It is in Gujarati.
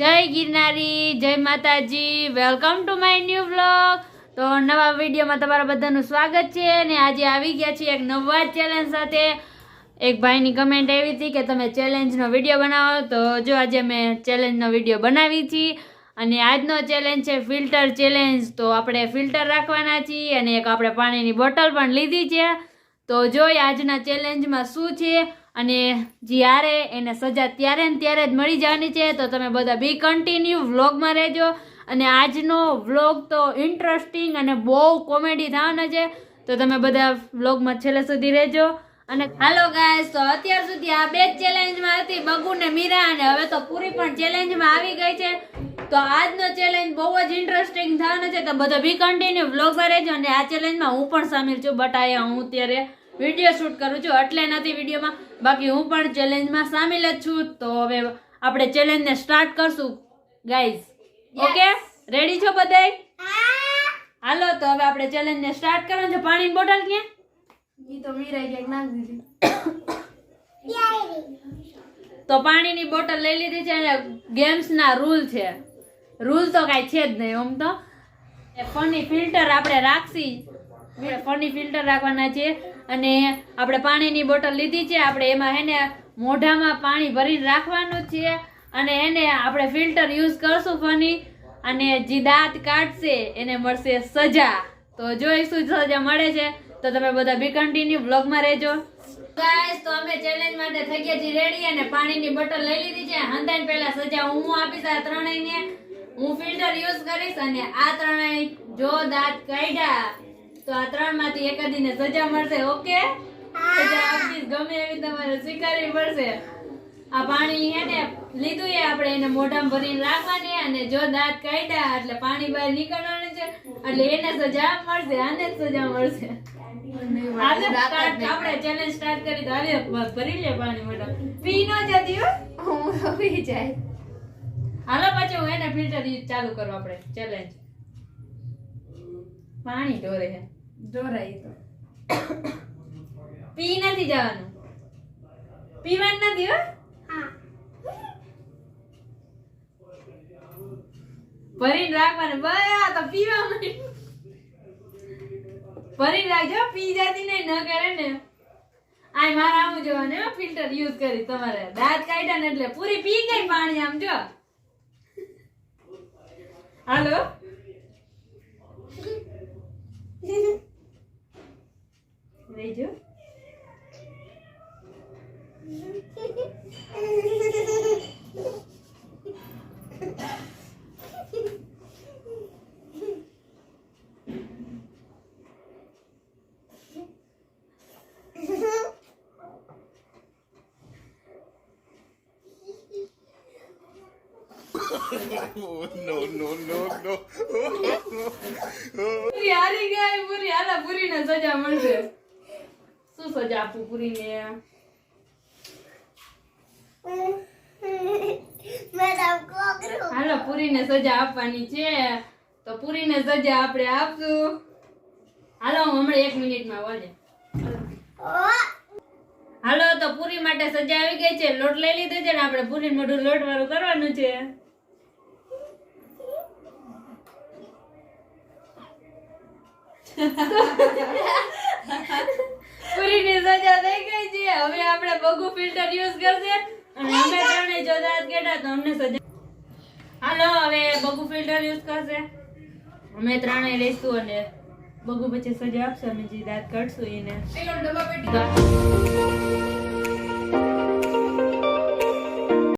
મુરારી જય માતાજી welcome to my new blog તો નવા વિડીયોમાં તમારા બધાનું સ્વાગત છે અને આજે આવી ગયા છીએ એક નવા ચેલેન્જ સાથે. એક ભાઈની કમેન્ટ આવી હતી કે તમે ચેલેન્જનો વીડિયો બનાવો. તો જો આજે મેં ચેલેન્જનો વીડિયો બનાવી છીએ અને આજનો ચેલેન્જ છે ફિલ્ટર ચેલેન્જ તો આપણે ફિલ્ટર રાખવાના છીએ અને એક આપણે પાણીની બોટલ પણ લીધી છે. તો જોઈ આજના ચેલેન્જમાં શું છે? અને જ્યારે એને સજા ત્યારે ને ત્યારે જ મળી જવાની છે, તો તમે બધા બી કન્ટિન્યુ વ્લોગમાં રહેજો. અને આજનો વ્લોગ તો ઇન્ટરેસ્ટિંગ અને બહુ કોમેડી થવાનો છે, તો તમે બધા વ્લોગમાં છેલ્લે સુધી રહેજો. અને હાલો ગાઈસ તો અત્યાર સુધી આ બે જ ચેલેન્જમાં હતી બગુ ને મીરા, અને હવે તો પૂરી પણ ચેલેન્જમાં આવી ગઈ છે. તો આજનો ચેલેન્જ બહુ જ ઇન્ટરેસ્ટિંગ થવાનો છે, તો બધા બી કન્ટિન્યુ વ્લોગમાં રહેજો. અને આ ચેલેન્જમાં હું પણ સામેલ છું બટ આયા હું અત્યારે વીડિયો શૂટ કરું છું. એટલે નથી વિડીયોમાં. બાકી હું પણ ચેલેન્જમાં સામેલ જ છું. તો હવે આપણે ચેલેન્જને સ્ટાર્ટ કરશું. ગાઈઝ ઓકે રેડી છો બધાય હાલો તો હવે આપણે ચેલેન્જને સ્ટાર્ટ કરવાનું છે. પાણીની બોટલ ક્યાં? ઈ તો મીરાઈ ક્યાંક નાખી દીધી. તો પાણીની બોટલ લઈ લીધી છે અને ગેમ્સના રૂલ છે. રૂલ તો કાંઈ છે જ નહીં આમ તો. ફની ફિલ્ટર આપણે રાખશી. ફની ફિલ્ટર રાખવાના છે અને આપણે પાણીની બોટલ લીધી છે. આપણે એમાં એને મોઢામાં પાણી ભરીને રાખવાનું છે અને એને આપણે ફિલ્ટર યુઝ કરશું ફની અને જે દાંત કાઢશે એને મળશે સજા. તો જોઈશું સજા મળે છે? તો તમે બધા બી કન્ટિન્યુ બ્લોગમાં રહેજો. ગાઈસ તો અમે ચેલેન્જ માટે થઈ ગયા છીએ રેડી અને પાણીની બોટલ લઈ લીધી છે. હંધાઈને પહેલા સજા હું આપીશ આ ત્રણેયને. હું ફિલ્ટર યુઝ કરીશ અને આ ત્રણેય જો દાંત કાઢ્યા. તો આ ત્રણમાંથી એકાદીને સજા મળશે ઓકે? સજા ગમે એવી તમારે સ્વીકારવી પડશે આ પાણી હે ને લીધું એ આપણે એને મોઢામાં ભરીને રાખવાની અને જો દાંત કાઢ્યા એટલે પાણી બહાર નીકળવાનું છે એટલે એને સજા મળશે આને સજા મળશે. આપણે ચેલેન્જ સ્ટાર્ટ કરી તો હાલે ભરી લે પાણી મોઢા. પી ન જતી હો. આવી જાય. હાલો પછી હું એને ફિલ્ટર ચાલુ કરું આપણે ચેલેન્જ પાણી ઢોરે છે. જોરાઈ તો. પી નથી જવાનું. પીવાનું નથી હો. ભરીને રાખવાનું. આ તો પીવા ભરીને રાખજો પી જતી નહીં ન કરે ને. આય મારે આમ જોવાનું હો ફિલ્ટર યુઝ કરી તમારે. દાંત કાઢ્યા ને એટલે પૂરી પી ગઈ પાણી આમ જો. હાલો. Oh, no, no, no, no. પૂરી હારી ગઈ પૂરી. હાલા પૂરીને સજા મળશે. શું સજા આપું પૂરીને હાલો પૂરીને સજા આપવાની છે. તો પૂરીને સજા આપણે આપશું. હાલો હું હમણાં એક મિનિટમાં બોલે હાલો તો પૂરી માટે સજા આવી ગઈ છે. લોટ લઈ લીધો છે ને આપણે પૂરી મોઢું લોટ વાળું કરવાનું છે. હવે આપણે બગુ ફિલ્ટર યુઝ કરશે. અને અમે ત્રણે જો દાંત કાઢ્યા તો અમને સજા. હાલો હવે બગુ ફિલ્ટર યુઝ કરશે. અમે ત્રણે લઈશું અને બગુ પછી સજા આપશે. અમે જે દાંત કાઢશું એને.